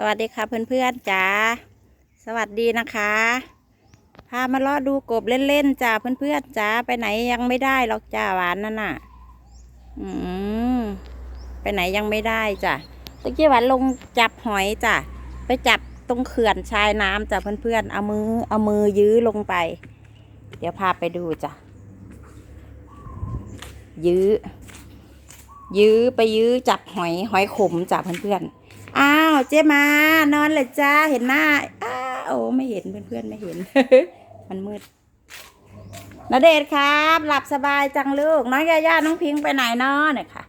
สวัสดีค่ะเพื่อนๆจ๋าสวัสดีนะคะ พามาลาะดูกบเล่นๆจ้าเพื่อนๆจ๋าไปไหนยังไม่ได้หรอกจ้าหวานนั่นน่ะ อืมไปไหนยังไม่ได้จ้ะตะกี้หวานลงจับหอยจ้ะไปจับตรงเขื่อนชายน้ำจ้ะเพื่อนๆเอามือเอามือยื้อลงไป เดี๋ยวพาไปดูจ้ะยื้อยื้อไปยื้อจับหอยหอยขมจ้ะเพื่อนๆ อ้าวเจ๊มานอนเลยจ้าเห็นหน้าอ้าวโอ้ไม่เห็นเพื่อนๆไม่เห็น มันมืดนาเดชครับ หลับสบายจังลูก น้องยาย่าน้องพิงค์ไปไหนนาะเนี่ยค่ะ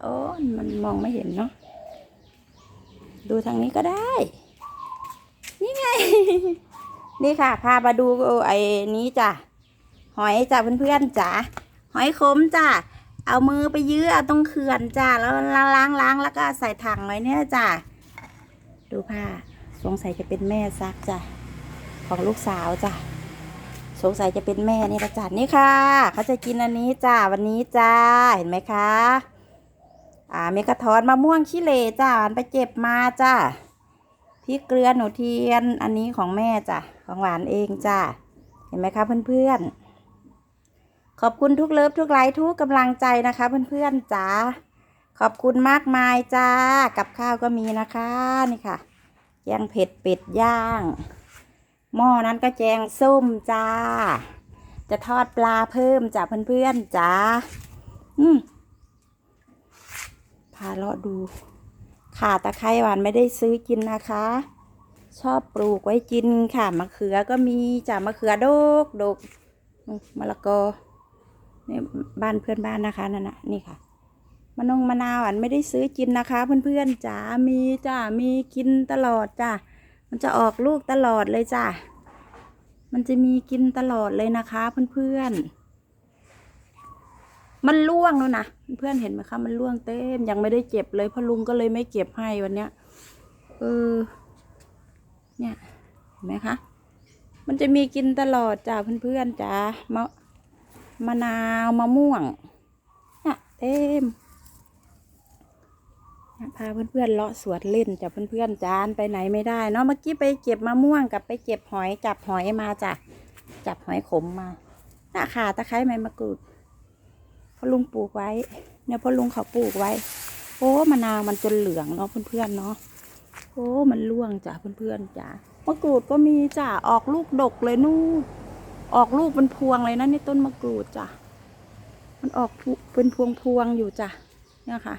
โอ้มันมองไม่เห็นเนาะดูทางนี้ก็ได้ นี่ไง นี่ค่ะ พามาดูไอ้นี้จ้ะหอยจ้ะเพื่อนๆจ้ะหอยขมจ้ะ เอามือไปยื้อเอาตรงเขื่อนจ้าแล้วล้างล้างแล้วก็ใส่ถังไว้เนี่ยจ้าดูผ้าสงสัยจะเป็นแม่ซักจ้ะของลูกสาวจ้ะสงสัยจะเป็นแม่นี่ละจ้ะนี่ค่ะ เขาจะกินอันนี้จ้าวันนี้จ้าเห็นไหมคะอ่าเมกะทอนมะม่วงชิเลจ้าหวานไปเจ็บมาจ้าพริกเกลือหนูเทียนอันนี้ของแม่จ้ะของหวานเองจ้าเห็นไหมคะเพื่อนๆ ขอบคุณทุกเลิฟทุกไลค์ทุกกำลังใจนะคะเพื่อนๆจ๋าขอบคุณมากมายจ้า กับข้าวก็มีนะคะนี่ค่ะแกงเผ็ดเป็ดย่าง หม้อนั้นก็แจงส้มจ้า จะทอดปลาเพิ่มจ้าเพื่อนๆจ๋าอืมพาเลาะดูข่าตะไคร้หวานไม่ได้ซื้อกินนะคะ ชอบปลูกไว้กินค่ะมะเขือก็มีจ้ามะเขือดกดกมะละกอ นี่บ้านเพื่อนบ้านนะคะนั่นน่ะนี่ค่ะมะนงมะนาวอันไม่ได้ซื้อกินนะคะ เพื่อนๆจ๋ามีจ้ามีกินตลอดจ้ามันจะออกลูกตลอดเลยจ้ามันจะมีกินตลอดเลยนะคะ เพื่อนๆมันล่วงแล้วนะเพื่อนเห็นไหมคะมันล่วงเต็มยังไม่ได้เก็บเลยพราะลุงก็เลยไม่เก็บให้วันเนี้ยเออเนี่ยเห็นไหมคะมันจะมีกินตลอดจ้าเพื่อนๆจ้ามะ มะนาวมะม่วงเนี่ยเต็มเนี่ยพาเพื่อนๆเลาะสวนเล่นจับเพื่อนๆจานไปไหนไม่ได้เนาะเมื่อกี้ไปเก็บมะม่วงกับไปเก็บหอยจับหอยมาจ้ะจับหอยขมมาหน้าขาตะไคร้ใบมะกรูดพ่อลุงปลูกไว้เนี่ยพ่อลุงเขาปลูกไว้ โอ้มะนาวมันจนเหลืองเนาะเพื่อนๆเนาะโอ้มันร่วงจ้ะเพื่อนๆจ้ะมะกรูดก็มีจ้ะออกลูกดกเลยนู่น ออกลูกเป็นพวงเลยนะนี่ต้นมะกรูดจ้ะ มันออกเป็นพวงพวงอยู่จ้ะ เนี่ยค่ะ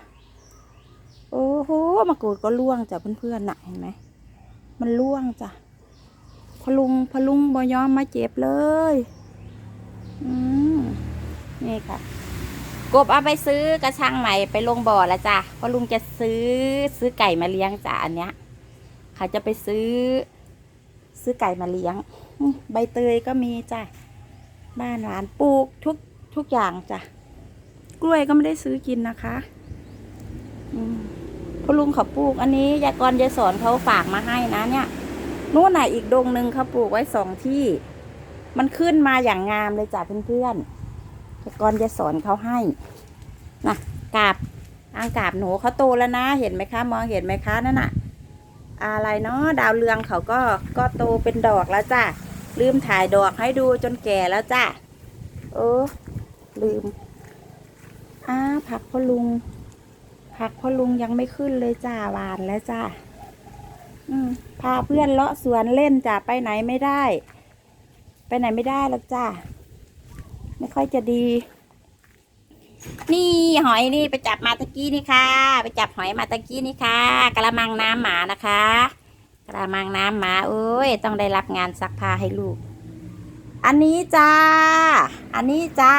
โอ้โหมะกรูดก็ร่วงจ้ะเพื่อนๆน่ะเห็นไหม มันร่วงจ้ะพอลุงพอลุงบอยอมมาเจ็บเลย อืมนี่ค่ะ กบเอาไปซื้อกระชังใหม่ไปลงบ่อล้วจ้ะพอลุงจะซื้อซื้อไก่มาเลี้ยงจ้ะอันเนี้ยเขาจะไปซื้อ ซื้อไก่มาเลี้ยง ใบเตยก็มีจ้ะ บ้านหวานปลูกทุกทุกอย่างจ้ะ กล้วยก็ไม่ได้ซื้อกินนะคะพ่อลุงเขาปลูก อันนี้ยากรยายสอนเขาฝากมาให้นะเนี่ยนู่นน่ะอีกดงหนึ่งเขาปลูกไว้สองที่ มันขึ้นมาอย่างงามเลยจ้ะเพื่อนๆยากรยายสอนเขาให้นะกาบอ่างกาบหนูเขาโตแล้วนะ เห็นไหมคะ มองเห็นไหมคะนั่นน่ะ อะไรเนาะดาวเรืองเขาก็ก็โตเป็นดอกแล้วจ้ะ ลืมถ่ายดอกให้ดูจนแก่แล้วจ้ะโอ้ลืมอ้าผักพ่อลุง ผักพ่อลุงยังไม่ขึ้นเลยจ้าหวานแล้วจ้าอืมพาเพื่อนเลาะสวนเล่นจ้ะไปไหนไม่ได้ ไปไหนไม่ได้หรอกจ้าไม่ค่อยจะดี นี่หอยนี่ไปจับมาตะกี้นี่ค่ะ ไปจับหอยมาตะกี้นี่ค่ะกระมังน้ำหมานะคะ กระมังน้ำหมาโอ้ย ต้องได้รับงานซักผ้าให้ลูก อันนี้จ้า อันนี้จ้า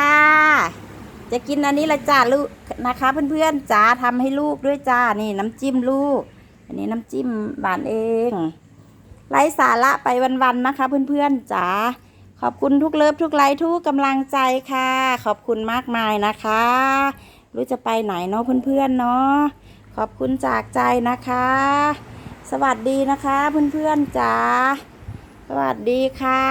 จะกินอันนี้ละจ้าลูกนะคะเพื่อนๆจ้าทำให้ลูกด้วยจ้านี่น้ำจิ้มลูก อันนี้น้ำจิ้มหวานเองไร้สาระไปวันๆนะคะ เพื่อนๆจ๋าขอบคุณทุกเลิฟทุกไลค์ทุกกำลังใจค่ะ ขอบคุณมากมายนะคะ รู้จะไปไหนเนาะเพื่อนๆเนาะขอบคุณจากใจนะคะ สวัสดีนะคะเพื่อนๆจ๋าสวัสดีค่ะ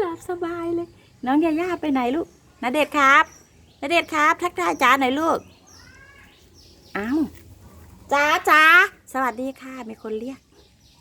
หลับสบายเลย น้องยาย่าไปไหนลูกนาเดชครับนาเดชครับ ทักทายจ้าหน่อยลูกอ้าวจ้าจ้าสวัสดีค่ะ มีคนเรียก